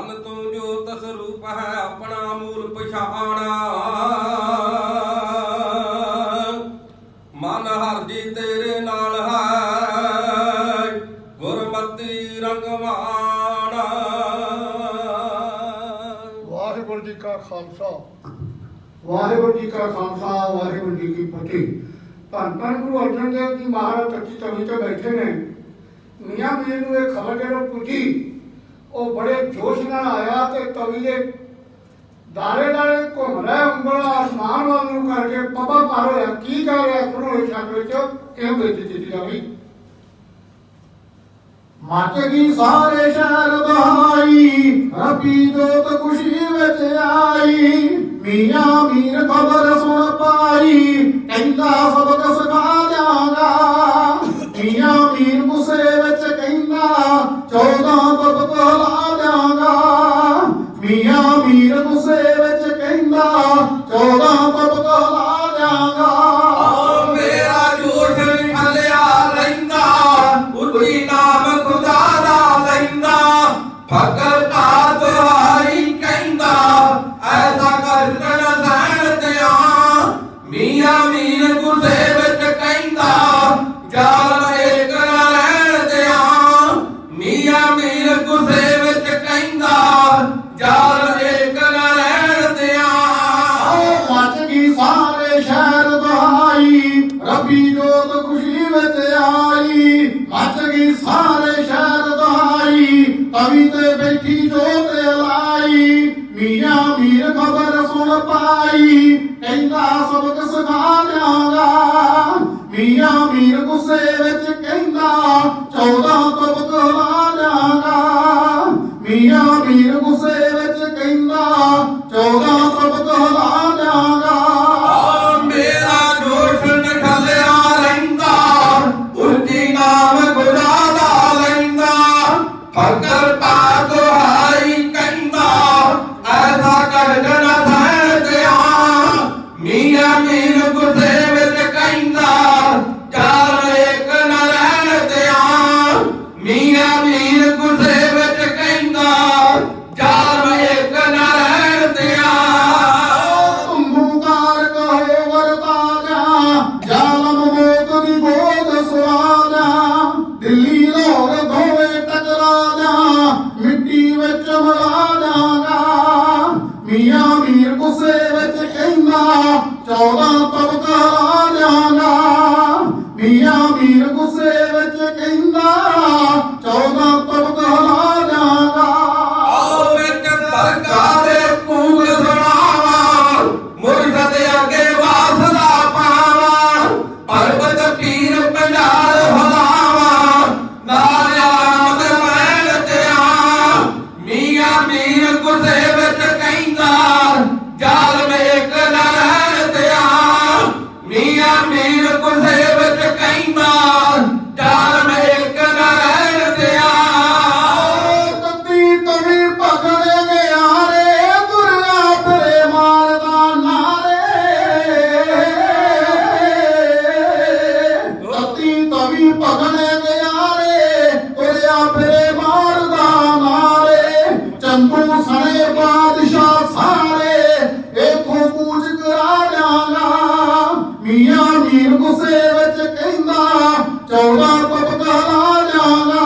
ਧਨ ਤੂੰ ਜੋ ਤਸ ਰੂਪ ਹੈ ਆਪਣਾ ਮੂਲ ਪਛਾਣਾ। ਮਨ ਹਰ ਜੀ ਤੇਰੇ ਨਾਲ ਹੈ ਗੁਰਮਤੀ ਰੰਗਵਾਣਾ। ਵਾਹਿਗੁਰੂ ਜੀ ਕਾ ਖਾਲਸਾ। ਵਾਹਿਗੁਰੂ ਜੀ ਕਾ ਖਾਲਸਾ ਵਾਹਿਗੁਰੂ ਜੀ ਕੀ ਫਤਿਹ। ਧੰਨ ਧੰਨ ਗੁਰੂ ਅਰਜਨ ਦੇਵ ਜੀ ਮਹਾਰਾਜ ਤੱਕੀ ਤਵੀ ਤੇ ਬੈਠੇ ਨੇ। ਮੀਆਂ ਮੀਰ ਨੂੰ ਇਹ ਖਬਰ ਜਦੋਂ ਪੁੱਜੀ ਉਹ ਬੜੇ ਜੋਸ਼ ਨਾਲ ਆਇਆ ਤੇ ਤਵੀ ਦੇ ਦਾਰੇ ਦਾਰੇ ਘੁੰਮ ਰਿਹਾ, ਉਂਗਲ ਆਸਮਾਨ ਵੱਲ ਨੂੰ ਕਰਕੇ ਪੱਪਾ ਪਾਰ ਹੋਇਆ। ਕੀ ਕਰ ਰਿਹਾ ਸੁਣੋ ਇਸ ਵਿੱਚ, ਕਿਉਂ ਵਿੱਚ ਚਿੱਠੀ ਜਾਵੀ ਮੱਚ ਗਈ ਸਾਰੇ ਸ਼ਹਿਰ ਬਹਾਈ, ਰੱਬੀ ਜੋਤ ਖੁਸ਼ੀ ਵਿੱਚ ਆਈ। ਮੀਆਂ ਮੀਰ ਖਬਰ ਸੁਣ ਪਾਈ, ਕਹਿੰਦਾ ਸਾਰੇ ਸ਼ਹਿਰ ਬਹਾਈ ਤਵੀ ਤੇ ਬੈਠੀ ਜੋਤ ਲਾਈ। ਮੀਆਂ ਮੀਰ ਖਬਰ ਸੁਣ ਪਾਈ, ਕਹਿੰਦਾ ਸਬਕ ਸਿਖਾ ਦਿਆਂਗਾ ਮੀਆਂ ਮੀਰ ਗੁੱਸੇ ਵਿੱਚ ਕਹਿੰਦਾ 14 ਤਬਕ 14 ਤਬਕਾ ਜਾਣਾ ਮੀਆਂ ਮੀਰ ਗੁੱਸੇ ਵਿੱਚ ਕਹਿੰਦਾ 14 ਤਬਕਾ ਲਾ ਆਓ ਵਿੱਚ ਦਰਗਾਹ ਦੇ ਕੂਲ ਸੁਣਾਵਾਂ ਮੁਰਸ਼ਦ ਅੱਗੇ ਵਾਸਦਾ ਪਾਵਾਂ। ਪਰਬਤ ਪੀਰ ਪੰਜਾਲ ਹਲਾਵਾ ਨਾਰਿਆ ਮਦ ਮੈਲ ਤੇ ਮੀਆਂ ਮੀਰ ਗੁਰਦੇ 14 ਪਪਕਾ ਜਾਣਾ।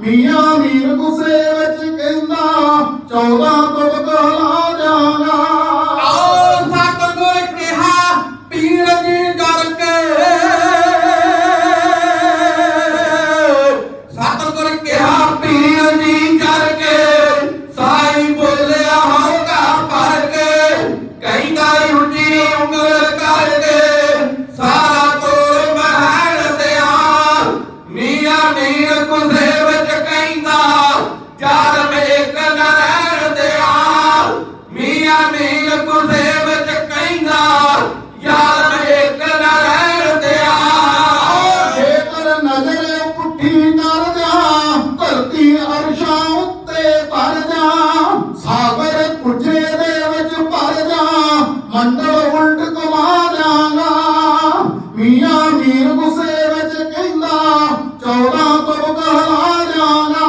ਮੀਆਂ ਮੀਰ ਗੁੱਸੇ ਵਿੱਚ ਕਹਿੰਦਾ 14 ਪਪਕਾ ਲਾ ਆਓ ਸਤਿਗੁਰ ਕਿਹਾ, ਪੀਰ ਜੀ ਡਰ ਕੇ ਸਤਿਗੁਰ ਕਿਹਾ, ਪੀਰ ਜੀ ਡਰ ਕੇ ਸਾਈ ਬੋਲਿਆ ਹੋਗਾ ਪਰ ਕੇ। ਕਹਿੰਦਾ ਉੱਚੀ ਉਂਗਲ ਮੀਆਂ ਮੀਰ ਵਿੱਚ ਕਹਿੰਦਾ, ਯਾਰ ਮੇਕ ਨਾ ਰਹਿਣ ਦਿਆ ਜੇਕਰ ਨਜ਼ਰ ਪੁੱਠੀ ਕਰ ਜਾ ਧਰਤੀ ਅਰਸ਼ਾਂ ਉੱਤੇ ਭਰ ਜਾ ਸਾਗਰ ਪੁੱਛੇ ਦੇ ਵਿੱਚ ਭਰ ਜਾ ਮੰਡਲ ਉਲਟ ਕਮਾ ਜਾਗਾ ਮੀਆਂ ਮੀਰ ਗੁੱਸੇ ਵਿੱਚ ਕਹਿੰਦਾ 14 ਤੋਂ ਕਹਲਾ ਜਾਣਾ।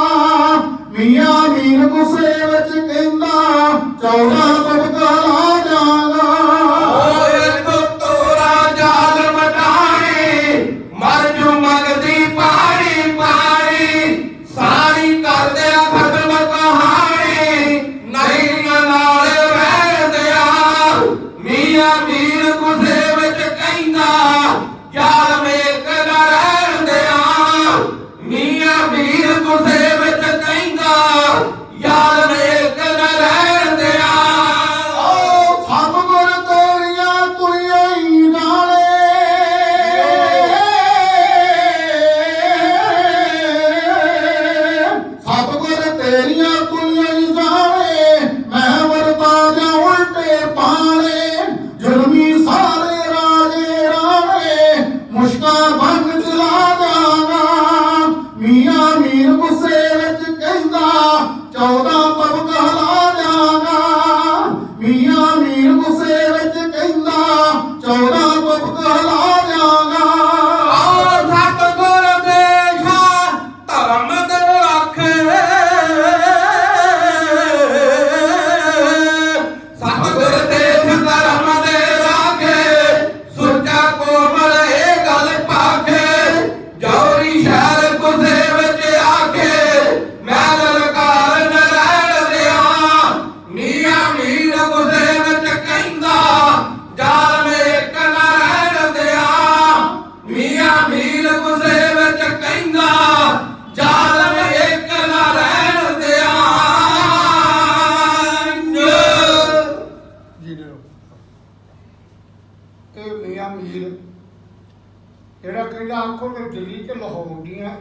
ਮੀਆਂ ਮੀਰ ਗੁੱਸੇ ਵਿੱਚ ਕਹਿੰਦਾ Don't ਕਾਨਪੁਰ ਦਿੱਲੀ ਤੇ ਲਾਹੌਰ ਦੀਆਂ